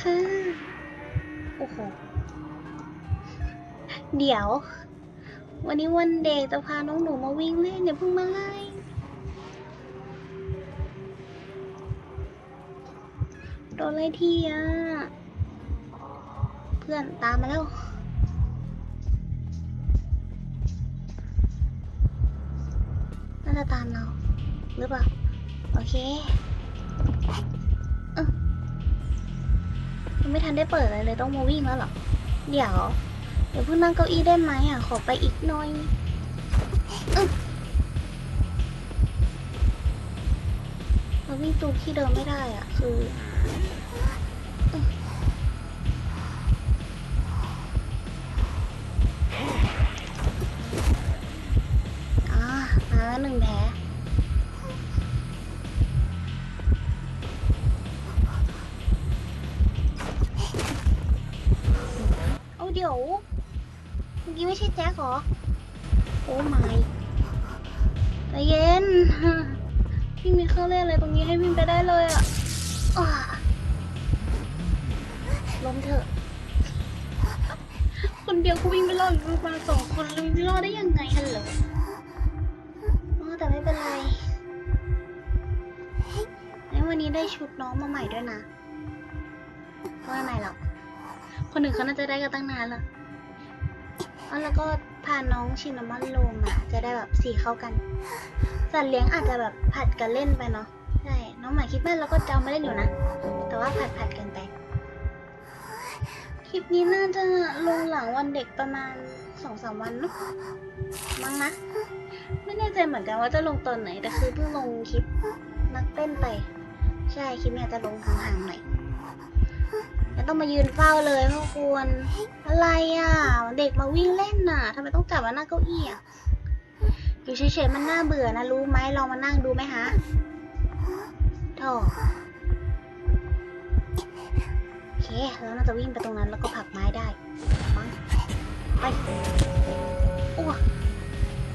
ค่ะ โอ้โห เดี๋ยว วันนี้วันเด็กจะพาน้องหนูมาวิ่งเล่นอย่าเพิ่งมาไล่โดนไล่ที่อะ เพื่อนตามมาแล้วน่าจะตามเรา หรือเปล่า โอเคเออยัง ไม่ทันได้เปิดอะไรเลยต้องมาวิ่งแล้วเหรอ เดี๋ยว เดี๋ยวเพิ่งนั่งเก้าอี้ได้ไหมอะ ขอไปอีกหน่อยเราวิ่งตูที่เดิมไม่ได้อะ คืออึ๊บอ่ามาแล้วหนึ่งแผล เดี๋ยวเมื่อกี้ไม่ใช่แจ็คเหรอ โอ้ไม่ใจเย็น พี่มีเครื่องเล่นอะไรตรงนี้ให้วิ่งไปได้เลยอะอ่าล้มเถอะ คนเดียวกูวิ่งไม่รอดกูมาสองคนแล้ววิ่งไม่รอดได้ยังไงฮัลโหลแต่ไม่เป็นไรแล้ววันนี้ได้ชุดน้องมาใหม่ด้วยนะว่าไหนหรอก คนอื่นเขาน่าจะได้กันตั้งนานแล้วอ๋อแล้วก็พาน้องชินามอนลงอะ จะได้แบบสีเข้ากัน สัตว์เลี้ยงอาจจะแบบผัดกันเล่นไปเนาะใช่น้องหมาคิดว่าเราก็จะเอามาเล่นอยู่นะ แต่ว่าผัดผัดกันไปคลิปนี้น่าจะลงหลังวันเด็กประมาณสองสามวันเนอะมั้งนะไม่แน่ใจเหมือนกันว่าจะลงตอนไหน แต่คือเพิ่งลงคลิปนักเต้นไป ใช่คลิปนี้จะลงห่างๆหน่อย ต้องมายืนเฝ้าเลยพ่อควรอะไรอะ เด็กมาวิ่งเล่นน่ะทำไมต้องจับมานั่งเก้าอี้อะอยู่เฉยๆมันน่าเบื่อนะรู้ไหมลองมานั่งดูไหมฮะโธ่โอเคแล้วน่าจะวิ่งไปตรงนั้นแล้วก็ผลักไม้ได้มั้งไปโอ้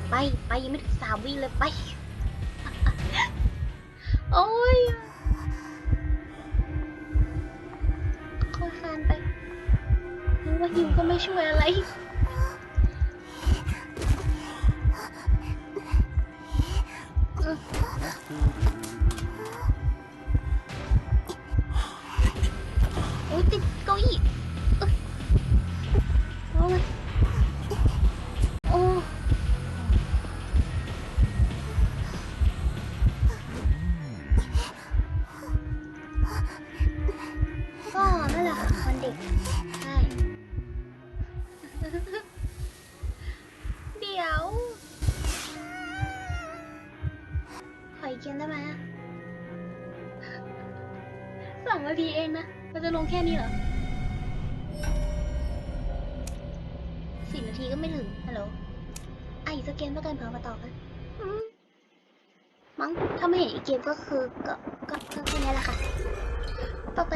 ไปไปยังไม่ถึงสามวิ่งเลยไป ว่ายิมก็ไม่ช่วยอะไร โอ้ยติดเก้าอี้โอ้ยโอ้ก็นั่นแหละค่ะวันเด็ก สองนาทีเองนะเราจะลงแค่นี้เหรอสี่นาทีก็ไม่ถึง ฮัลโหลอะอีกสักเกมประกันเผามาต่อกันมั้งถ้าไม่เห็นอีกเกมก็คือก็ก็ก็แค่นี้แหละค่ะ ต่อไป